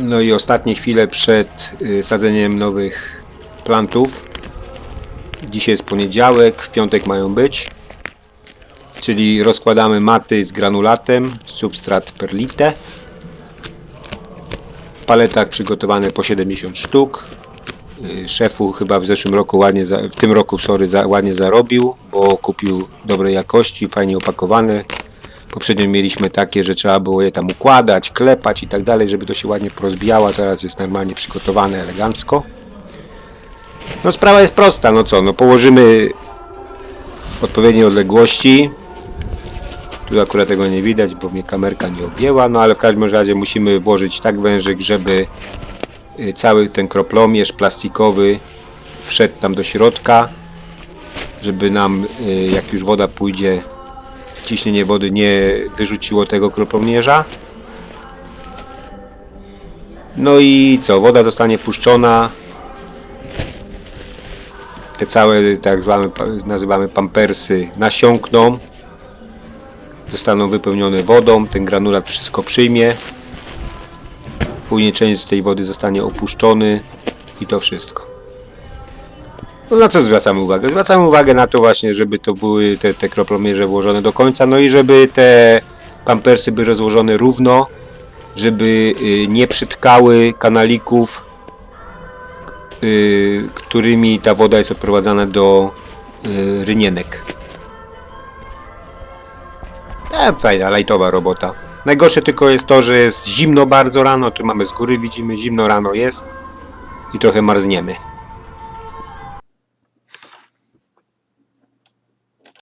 No i ostatnie chwile przed y, sadzeniem nowych plantów. Dzisiaj jest poniedziałek, w piątek mają być. Czyli rozkładamy maty z granulatem, substrat perlite. W paletach przygotowane po 70 sztuk. Y, Szefu chyba w zeszłym roku ładnie, za, w tym roku sorry, za, ładnie zarobił, bo kupił dobrej jakości, fajnie opakowane. Poprzednio mieliśmy takie, że trzeba było je tam układać, klepać i tak dalej, żeby to się ładnie porozbijało. Teraz jest normalnie przygotowane elegancko. No sprawa jest prosta, no co, no położymy w odpowiedniej odległości. Tu akurat tego nie widać, bo mnie kamerka nie objęła, no ale w każdym razie musimy włożyć tak wężyk, żeby y, cały ten kroplomierz plastikowy wszedł tam do środka, żeby nam, y, jak już woda pójdzie, ciśnienie wody nie wyrzuciło tego kroplomierza. No i co, woda zostanie puszczona. Te całe, tak zwane, nazywamy pampersy, nasiąkną. Zostaną wypełnione wodą, ten granulat wszystko przyjmie. Później część tej wody zostanie opuszczony i to wszystko. No na co zwracamy uwagę? Zwracamy uwagę na to właśnie, żeby to były te, te kroplomierze włożone do końca, no i żeby te pampersy były rozłożone równo, żeby y, nie przytkały kanalików, y, którymi ta woda jest odprowadzana do y, rynienek. E, fajna, lajtowa robota. Najgorsze tylko jest to, że jest zimno bardzo rano, tu mamy z góry, widzimy, zimno rano jest i trochę marzniemy.